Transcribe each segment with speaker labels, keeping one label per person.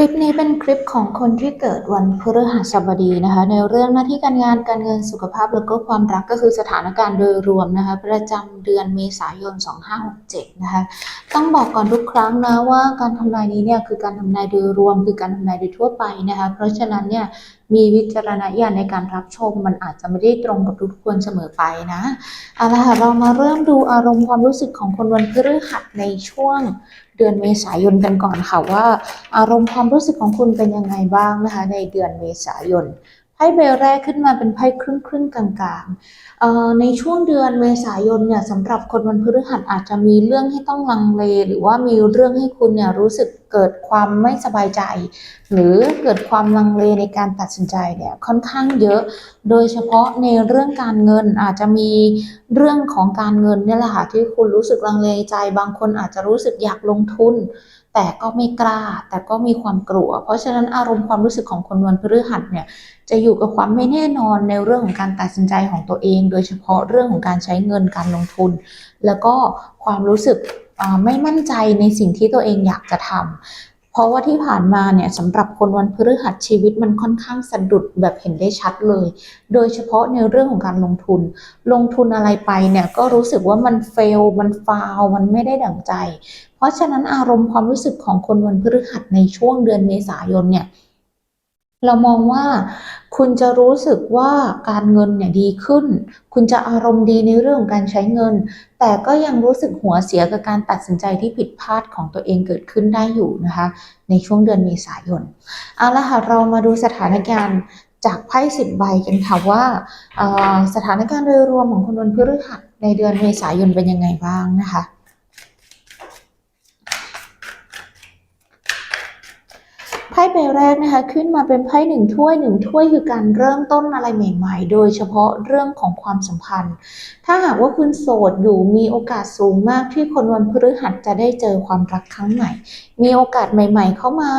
Speaker 1: ลิปนี้เป็นคลิปของคนที่เกิดวันพฤหัสบดีนะคะ ในเรื่องหน้าที่การงานการเงินสุขภาพแล้วก็ความรักก็คือสถานการณ์โดยรวมนะคะ ประจำเดือนเมษายน 2567 นะคะ ต้องบอกก่อนทุกครั้งนะว่าการทำนายนี้เนี่ยคือการทำนายโดยรวมคือการทำนายโดยทั่วไปนะคะ เพราะฉะนั้นเนี่ย มีวิจารณญาณในการรับชม มันอาจจะไม่ได้ตรงกับทุกคนเสมอไปนะเอาละค่ะเรามาเริ่มดูอารมณ์ความรู้สึกของคนวันพฤหัสในช่วงเดือนเมษายนกันก่อนค่ะว่า อารมณ์ความรู้สึกของคุณเป็นยังไงบ้างนะคะ ในเดือนเมษายน ไพ่ใบแรกขึ้นมาเป็นไพ่ครึ่งครึ่งๆกลางๆในช่วงเดือนเมษายนเนี่ยสำหรับคนวันพฤหัสอาจจะมีเรื่องให้ต้องลังเล หรือว่ามีเรื่องให้คุณเนี่ยรู้สึกเกิดความไม่สบายใจ หรือเกิดความลังเลในการตัดสินใจเนี่ยค่อนข้างเยอะ โดยเฉพาะในเรื่องการเงินอาจจะมีเรื่องของการเงินเนี่ยแหละค่ะที่คุณรู้สึกลังเลใจ บางคนอาจจะรู้สึกอยากลงทุน แต่ก็ไม่กล้า แต่ก็มีความกลัว เพราะฉะนั้นอารมณ์ความรู้สึกของคนวันพฤหัสเนี่ยจะอยู่กับความไม่แน่นอนในเรื่องของการตัดสินใจของตัวเอง โดยเฉพาะเรื่องของการใช้เงินการลงทุน แล้วก็ความรู้สึกไม่มั่นใจในสิ่งที่ตัวเองอยากจะทำเพราะว่าที่ผ่านมาเนี่ยสำหรับคนวันพฤหัสชีวิตมันค่อนข้างสะดุดแบบเห็นได้ชัดเลย โดยเฉพาะในเรื่องของการลงทุน ลงทุนอะไรไปเนี่ยก็รู้สึกว่ามันเฟล มันฟาว มันไม่ได้ดั่งใจ เพราะฉะนั้นอารมณ์ความรู้สึกของคนวันพฤหัสในช่วงเดือนเมษายนเนี่ยเรามองว่าคุณจะรู้สึกว่าการเงินเนี่ยดีขึ้น คุณจะอารมณ์ดีในเรื่องของการใช้เงิน แต่ก็ยังรู้สึกหัวเสียกับการตัดสินใจที่ผิดพลาดของตัวเองเกิดขึ้นได้อยู่นะคะ ในช่วงเดือนเมษายนเอาละค่ะเรามาดูสถานการณ์จากไพ่สิบใบกันค่ะว่าสถานการณ์โดยรวมของคนวันพฤหัสในเดือนเมษายนเป็นยังไงบ้างนะคะ ไพ่ใบแรกนะคะขึ้นมาเป็นไพ่หนึ่งถ้วยหนึ่งถ้วยคือการเริ่มต้นอะไรใหม่ๆ โดยเฉพาะเรื่องของความสัมพันธ์ ถ้าหากว่าคุณโสดอยู่มีโอกาสสูงมากที่คนวันพฤหัสจะได้เจอความรักครั้งใหม่ มีโอกาสใหม่ ๆ เข้ามา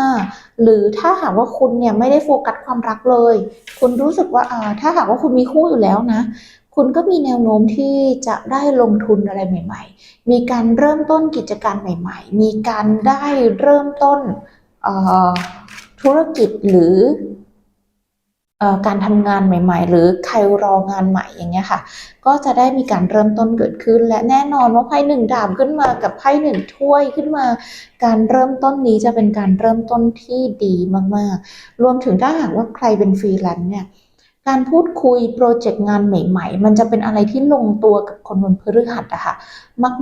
Speaker 1: หรือถ้าหากว่าคุณเนี่ยไม่ได้โฟกัสความรักเลย คุณรู้สึกว่าอ่าถ้าหากว่าคุณมีคู่อยู่แล้วนะคุณก็มีแนวโน้มที่จะได้ลงทุนอะไรใหม่ ๆ มีการเริ่มต้นกิจการใหม่ ๆ มีการได้เริ่มต้น ธุรกิจหรืออการทำงานใหม่ ๆ หรือใครรองานใหม่อย่างเงี้ยค่ะ ก็จะได้มีการเริ่มต้นเกิดขึ้น และแน่นอนว่าไพ่หนึ่งดาบขึ้นมากับไพ่หนึ่งถ้วยขึ้นมา การเริ่มต้นนี้จะเป็นการเริ่มต้นที่ดีมากๆ รวมถึงถ้าหากว่าใครเป็นฟรีแลนซ์เนี่ย การพูดคุยโปรเจกต์งานใหม่ ๆ มันจะเป็นอะไรที่ลงตัวกับคนวันพฤหัสอะค่ะ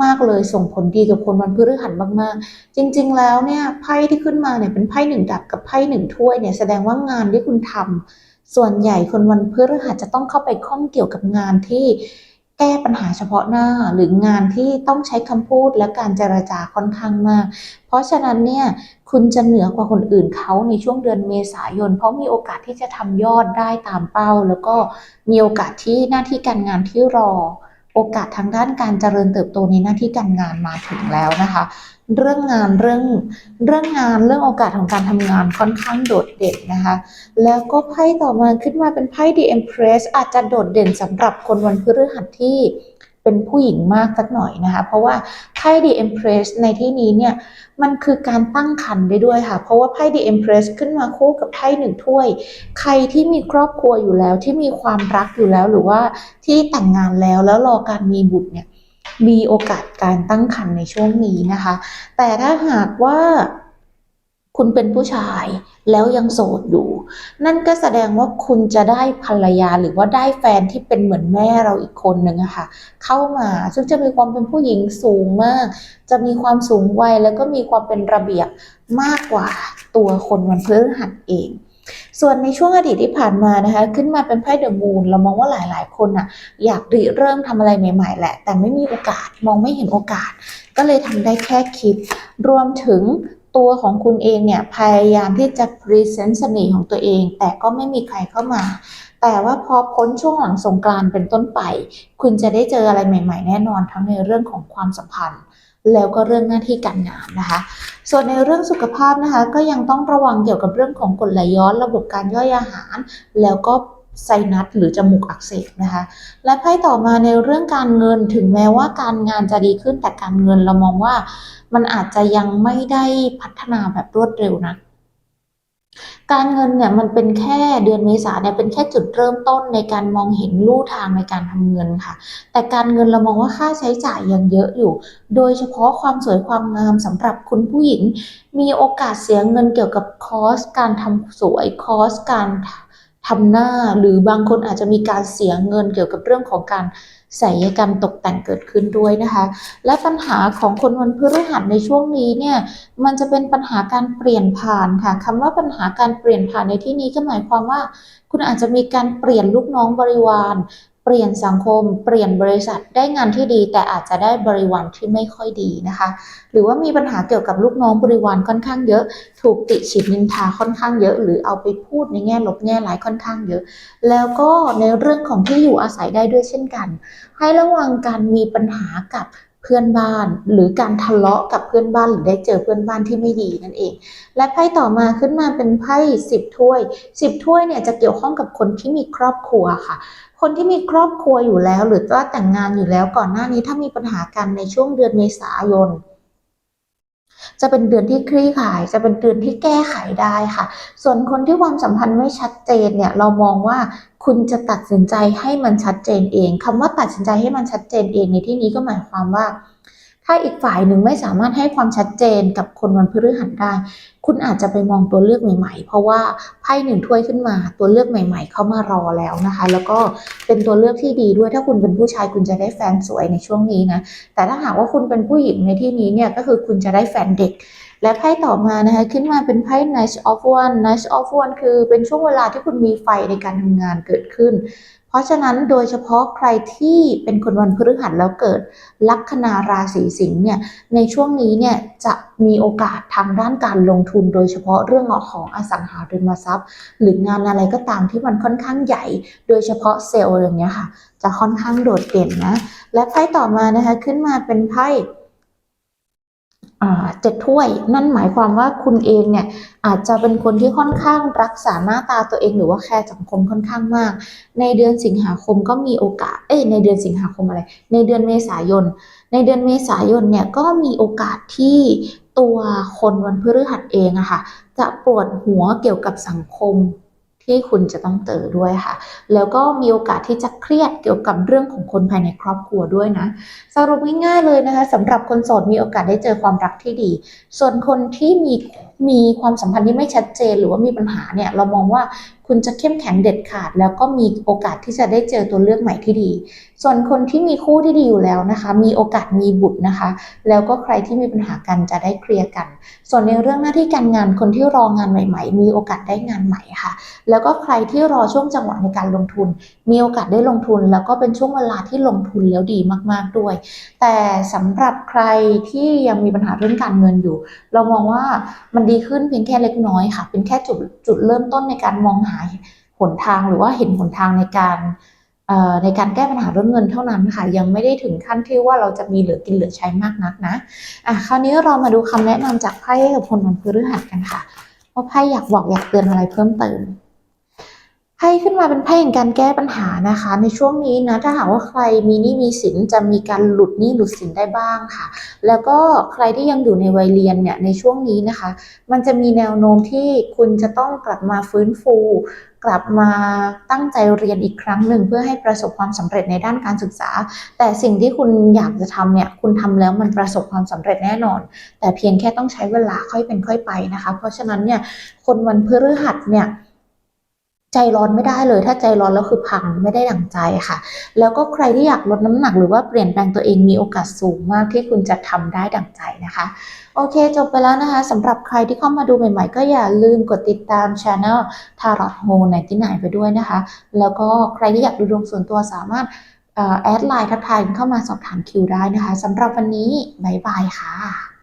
Speaker 1: มาก ๆเลยส่งผลดีกับคนวันพฤหัสมากๆ จริง ๆ แล้วเนี่ยไพ่ที่ขึ้นมาเนี่ยเป็นไพ่หนึ่งดับกับไพ่หนึ่งถ้วยเนี่ยแสดงว่างานที่คุณทำส่วนใหญ่คนวันพฤหัสจะต้องเข้าไปข้องเกี่ยวกับงานที่ แก้ปัญหาเฉพาะหน้าหรืองานที่ต้องใช้คำพูดและการเจรจาค่อนข้างมาก เพราะฉะนั้นเนี่ยคุณจะเหนือกว่าคนอื่นเขาในช่วงเดือนเมษายน เพราะมีโอกาสที่จะทำยอดได้ตามเป้า แล้วก็มีโอกาสที่หน้าที่การงานที่รอ โอกาสทางด้านการเจริญเติบโตในหน้าที่การงานมาถึงแล้วนะคะ เรื่องงานเรื่องเรื่องงานเรื่องโอกาสของการทำงานค่อนข้างโดดเด่นนะคะ แล้วก็ไพ่ต่อมาขึ้นมาเป็นไพ่ The Empress อาจจะโดดเด่นสำหรับคนวันพฤหัสที่เป็นผู้หญิงมากสักหน่อยนะคะ เพราะว่าไพ่ The Empress ในที่นี้เนี่ยมันคือการตั้งครรภ์ได้ด้วยค่ะ เพราะว่าไพ่ The Empress ขึ้นมาคู่กับไพ่หนึ่งถ้วย ใครที่มีครอบครัวอยู่แล้วที่มีความรักอยู่แล้วหรือว่าที่แต่งงานแล้วแล้วรอการมีบุตรเนี่ย มีโอกาสการตั้งครรภ์ในช่วงนี้นะคะ แต่ถ้าหากว่าคุณเป็นผู้ชายแล้วยังโสดอยู่ นั่นก็แสดงว่าคุณจะได้ภรรยาหรือว่าได้แฟนที่เป็นเหมือนแม่เราอีกคนหนึ่งอะค่ะ เข้ามาซึ่งจะมีความเป็นผู้หญิงสูงมาก จะมีความสูงวัยแล้วก็มีความเป็นระเบียบมากกว่าตัวคนวันพฤหัสเอง ส่วนในช่วงอดีตที่ผ่านมานะคะ ขึ้นมาเป็นไพ่เดอะมูนเรามองว่าหลาย ๆ คนอะอยากริเริ่มทำอะไรใหม่ ๆ แหละ แต่ไม่มีโอกาสมองไม่เห็นโอกาส ก็เลยทำได้แค่คิด รวมถึงตัวของคุณเองเนี่ยพยายามที่จะพรีเซนต์เสน่ห์ของตัวเอง แต่ก็ไม่มีใครเข้ามา แต่ว่าพอพ้นช่วงหลังสงกรานเป็นต้นไป คุณจะได้เจออะไรใหม่ ๆ แน่นอนทั้งในเรื่องของความสัมพันธ์ แล้วก็เรื่องหน้าที่การงานนะคะ ส่วนในเรื่องสุขภาพนะคะ ก็ยังต้องระวังเกี่ยวกับเรื่องของกรดไหลย้อน ระบบการย่อยอาหาร แล้วก็ไซนัสหรือจมูกอักเสบนะคะ และไพ่ต่อมาในเรื่องการเงินถึงแม้ว่าการงานจะดีขึ้นแต่การเงินเรามองว่า มันอาจจะยังไม่ได้พัฒนาแบบรวดเร็วนะ การเงินเนี่ยมันเป็นแค่เดือนเมษาเนี่ยเป็นแค่จุดเริ่มต้นในการมองเห็นลู่ทางในการทำเงินค่ะ แต่การเงินเรามองว่าค่าใช้จ่ายยังเยอะอยู่ โดยเฉพาะความสวยความงามสำหรับคุณผู้หญิง มีโอกาสเสียเงินเกี่ยวกับคอสการทำสวยคอสการ ทำหน้าหรือบางคนอาจจะมีการเสียเงินเกี่ยวกับเรื่องของการศัลยกรรมตกแต่งเกิดขึ้นด้วยนะคะ และปัญหาของคนวันพฤหัสในช่วงนี้เนี่ยมันจะเป็นปัญหาการเปลี่ยนผ่านค่ะคำว่าปัญหาการเปลี่ยนผ่านในที่นี้ก็หมายความว่า คุณอาจจะมีการเปลี่ยนลูกน้องบริวาร เปลี่ยนสังคม เปลี่ยนบริษัทได้งานที่ดี แต่อาจจะได้บริวารที่ไม่ค่อยดีนะคะ หรือว่ามีปัญหาเกี่ยวกับลูกน้องบริวารค่อนข้างเยอะ ถูกติฉินนินทาค่อนข้างเยอะ หรือเอาไปพูดในแง่ลบแง่ร้ายค่อนข้างเยอะ แล้วก็ในเรื่องของที่อยู่อาศัยได้ด้วยเช่นกัน ให้ระวังการมีปัญหากับเพื่อนบ้านหรือการทะเลาะกับเพื่อนบ้านหรือได้เจอเพื่อนบ้านที่ไม่ดีนั่นเอง และไพ่ต่อมาขึ้นมาเป็นไพ่สิบถ้วยสิบถ้วยเนี่ยจะเกี่ยวข้องกับคนที่มีครอบครัวค่ะ คนที่มีครอบครัวอยู่แล้ว หรือว่าแต่งงานอยู่แล้วก่อนหน้านี้ถ้ามีปัญหากันในช่วงเดือนเมษายน จะเป็นเดือนที่คลี่คลาย จะเป็นเดือนที่แก้ไขได้ค่ะ ส่วนคนที่ความสัมพันธ์ไม่ชัดเจนเนี่ย เรามองว่าคุณจะตัดสินใจให้มันชัดเจนเองคำว่าตัดสินใจให้มันชัดเจนเองในที่นี้ก็หมายความว่า ถ้าอีกฝ่ายหนึ่งไม่สามารถให้ความชัดเจนกับคนวันพฤหัสได้ คุณอาจจะไปมองตัวเลือกใหม่ ๆ เพราะว่าไพ่หนึ่งถ้วยขึ้นมา ตัวเลือกใหม่ ๆ เข้ามารอแล้วนะคะ แล้วก็เป็นตัวเลือกที่ดีด้วยถ้าคุณเป็นผู้ชายคุณจะได้แฟนสวยในช่วงนี้นะแต่ถ้าหากว่าคุณเป็นผู้หญิงในที่นี้เนี่ยก็คือคุณจะได้แฟนเด็ก และไพ่ต่อมานะคะขึ้นมาเป็นไพ่ Knight of One Knight of One คือเป็นช่วงเวลาที่คุณมีไฟในการทำงานเกิดขึ้น เพราะฉะนั้นโดยเฉพาะใครที่เป็นคนวันพฤหัสแล้วเกิดลัคนาราศีสิงห์เนี่ยในช่วงนี้เนี่ยจะมีโอกาสทางด้านการลงทุน โดยเฉพาะเรื่องของอสังหาริมทรัพย์ หรืองานอะไรก็ตามที่มันค่อนข้างใหญ่ โดยเฉพาะเซลล์อย่างเงี้ยค่ะ จะค่อนข้างโดดเด่นนะและไพ่ต่อมานะคะขึ้นมาเป็นไพ่ เจ็ดถ้วย นั่นหมายความว่าคุณเองเนี่ยอาจจะเป็นคนที่ค่อนข้างรักษาหน้าตาตัวเองหรือว่าแคร์สังคมค่อนข้างมาก ในเดือนสิงหาคมก็มีโอกาส เอ้ยในเดือนสิงหาคมอะไร ในเดือนเมษายน ในเดือนเมษายนเนี่ยก็มีโอกาสที่ตัวคนวันพฤหัสเองอะค่ะจะปวดหัวเกี่ยวกับสังคม ที่คุณจะต้องเจอด้วยค่ะ แล้วก็มีโอกาสที่จะเครียดเกี่ยวกับเรื่องของคนภายในครอบครัวด้วยนะ สรุปง่ายๆเลยนะคะสำหรับคนโสดมีโอกาสได้เจอความรักที่ดี ส่วนคนที่มีมีความสัมพันธ์ที่ไม่ชัดเจนหรือว่ามีปัญหาเนี่ยเรามองว่า คุณจะเข้มแข็งเด็ดขาด แล้วก็มีโอกาสที่จะได้เจอตัวเลือกใหม่ที่ดี ส่วนคนที่มีคู่ที่ดีอยู่แล้วนะคะ มีโอกาสมีบุตรนะคะ แล้วก็ใครที่มีปัญหากันจะได้เคลียร์กัน ส่วนในเรื่องหน้าที่การงานคนที่รองานใหม่ ๆ มีโอกาสได้งานใหม่ค่ะ แล้วก็ใครที่รอช่วงจังหวะในการลงทุน มีโอกาสได้ลงทุน แล้วก็เป็นช่วงเวลาที่ลงทุนแล้วดีมากๆด้วย แต่สำหรับใครที่ยังมีปัญหาเรื่องการเงินอยู่ เรามองว่ามันดีขึ้นเพียงแค่เล็กน้อยค่ะ เป็นแค่จุดจุดเริ่มต้นในการมองหาหนทางหรือว่าเห็นหนทางในการในการแก้ปัญหาเรื่องเงินเท่านั้นค่ะ ยังไม่ได้ถึงขั้นที่ว่าเราจะมีเหลือกินเหลือใช้มากนักนะอะคราวนี้เรามาดูคำแนะนำจากไพ่กับคนวันพฤหัสกันค่ะว่าไพ่อยากบอกอยากเตือนอะไรเพิ่มเติม ไพ่ขึ้นมาเป็นไพ่แห่งการแก้ปัญหานะคะ ในช่วงนี้นะถ้าหากว่าใครมีหนี้มีสินจะมีการหลุดหนี้หลุดสินได้บ้างค่ะ แล้วก็ใครที่ยังอยู่ในวัยเรียนเนี่ยในช่วงนี้นะคะ มันจะมีแนวโน้มที่คุณจะต้องกลับมาฟื้นฟู กลับมาตั้งใจเรียนอีกครั้งหนึ่งเพื่อให้ประสบความสำเร็จในด้านการศึกษา แต่สิ่งที่คุณอยากจะทำเนี่ยคุณทำแล้วมันประสบความสำเร็จแน่นอน แต่เพียงแค่ต้องใช้เวลาค่อยเป็นค่อยไปนะคะ เพราะฉะนั้นเนี่ยคนวันพฤหัสเนี่ย ใจร้อนไม่ได้เลย ถ้าใจร้อนแล้วคือพังไม่ได้ดั่งใจค่ะ แล้วก็ใครที่อยากลดน้ำหนักหรือว่าเปลี่ยนแปลงตัวเองมีโอกาสสูงมากที่คุณจะทำได้ดั่งใจนะคะ โอเค จบไปแล้วนะคะสำหรับใครที่เข้ามาดูใหม่ ๆ ก็อย่าลืมกดติดตามช anel Tarot h o ในที่ไหนไปด้วยนะคะ แล้วก็ใครที่อยากดูดวงส่วนตัวสามารถแอดไลน์ทักทายเข้ามาสอบถามคิวได้นะคะสำหรับวันนี้บ๊ายบายค่ะ